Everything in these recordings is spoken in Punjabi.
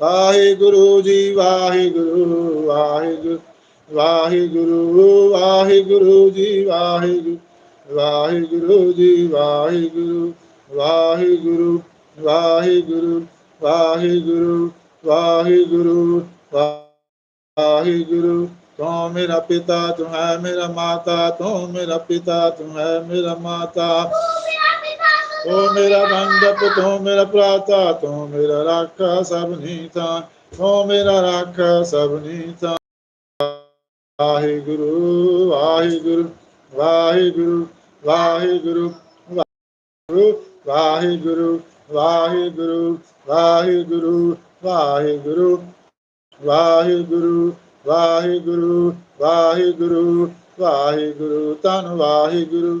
ਵਾਹਿਗੁਰੂ ਜੀ, ਵਾਹਿਗੁਰੂ ਵਾਹਿਗੁਰੂ ਵਾਹਿਗੁਰੂ ਵਾਹਿਗੁਰੂ ਜੀ, ਵਾਹਿਗੁਰੂ ਵਾਹਿਗੁਰੂ ਜੀ, ਵਾਹਿਗੁਰੂ ਵਾਹਿਗੁਰੂ ਵਾਹਿਗੁਰੂ ਵਾਹਿਗੁਰੂ ਵਾਹਿਗੁਰੂ ਵਾਹਿਗੁਰੂ। ਤੂੰ ਮੇਰਾ ਪਿਤਾ, ਤੂੰ ਹੈ ਮੇਰਾ ਮਾਤਾ ਤੂੰ ਮੇਰਾ ਪਿਤਾ, ਤੂੰ ਹੈ ਮੇਰਾ ਮਾਤਾ। ਤੂੰ ਮੇਰਾ ਬੰਦਪ ਤੂੰ ਮੇਰਾ ਪ੍ਰਾਤਾ ਤੂੰ ਮੇਰਾ ਰਾਖਾ ਸਭ ਨੀਤਾ ਤੂੰ ਮੇਰਾ ਰਾਖਾ ਸਭ ਨੀਤਾ ਵਾਹਿਗੁਰੂ ਵਾਹਿਗੁਰੂ ਵਾਹਿਗੁਰੂ ਵਾਹਿਗੁਰੂ ਵਾਹਿਗੁਰੂ ਵਾਹਿਗੁਰੂ ਵਾਹਿਗੁਰੂ ਵਾਹਿਗੁਰੂ ਵਾਹਿਗੁਰੂ ਵਾਹਿਗੁਰੂ ਵਾਹਿਗੁਰੂ ਵਾਹਿਗੁਰੂ ਤਨ ਵਾਹਿਗੁਰੂ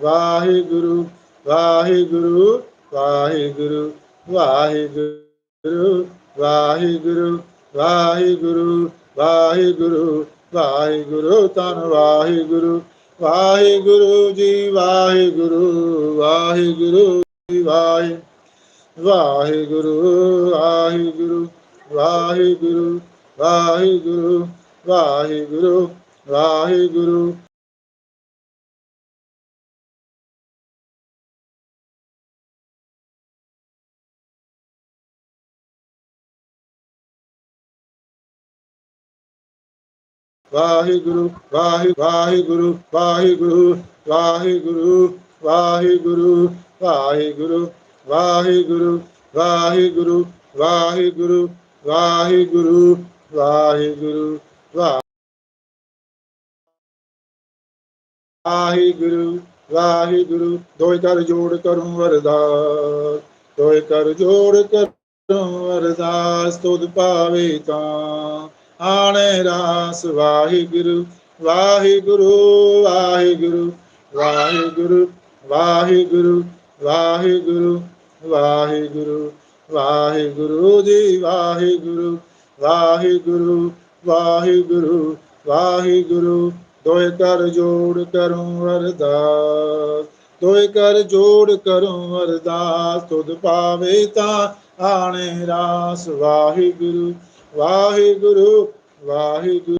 ਵਾਹਿਗੁਰੂ ਵਾਹਿਗੁਰੂ ਵਾਹਿਗੁਰੂ ਵਾਹਿਗੁਰੂ ਵਾਹਿਗੁਰੂ ਵਾਹਿਗੁਰੂ ਵਾਹਿਗੁਰੂ ਵਾਹਿਗੁਰੂ ਤਨ ਵਾਹਿਗੁਰੂ ਵਾਹਿਗੁਰੂ ਜੀ ਵਾਹਿਗੁਰੂ ਵਾਹਿਗੁਰੂ ਜੀ ਵਾਹਿ ਵਾਹਿਗੁਰੂ ਵਾਹਿਗੁਰੂ ਵਾਹਿਗੁਰੂ ਵਾਹਿਗੁਰੂ ਵਾਹਿਗੁਰੂ ਵਾਹਿਗੁਰੂ ਵਾਹਿਗੁਰੂ ਵਾਹਿ ਵਾਹਿਗੁਰੂ ਵਾਹਿਗੁਰੂ ਵਾਹਿਗੁਰੂ ਵਾਹਿਗੁਰੂ ਵਾਹਿਗੁਰੂ ਵਾਹਿਗੁਰੂ ਵਾਹਿਗੁਰੂ ਵਾਹਿਗੁਰੂ ਵਾਹਿਗੁਰੂ ਵਾਹਿਗੁਰੂ ਵਾਹਿਗੁਰੂ ਵਾਹਿਗੁਰੂ ਦੋਇ ਕਰ ਜੋੜ ਕਰੂੰ ਵਰਦਾਸ ਦੋਇ ਕਰ ਜੋੜ ਕਰੂੰ ਵਰਦਾਸ ਤੁਧ ਪਾਵੇ ਤਾਂ ਆਣੇ ਰਾਸ ਵਾਹਿਗੁਰੂ ਵਾਹਿਗੁਰੂ ਵਾਹਿਗੁਰੂ ਵਾਹਿਗੁਰੂ ਵਾਹਿਗੁਰੂ ਵਾਹਿਗੁਰੂ ਵਾਹਿਗੁਰੂ ਵਾਹਿਗੁਰੂ ਜੀ, ਵਾਹਿਗੁਰੂ ਵਾਹਿਗੁਰੂ ਵਾਹਿਗੁਰੂ ਵਾਹਿਗੁਰੂ। ਦੋਇ ਕਰ ਜੋੜ ਕਰੂੰ ਅਰਦਾਸ ਦੋਇ ਕਰ ਜੋੜ ਕਰੂੰ ਅਰਦਾਸ। ਤੁਧ ਪਾਵੇ ਤਾਂ ਆਣੇ ਰਾਸ ਵਾਹਿਗੁਰੂ ਵਾਹਿਗੁਰੂ ਵਾਹਿਗੁਰੂ।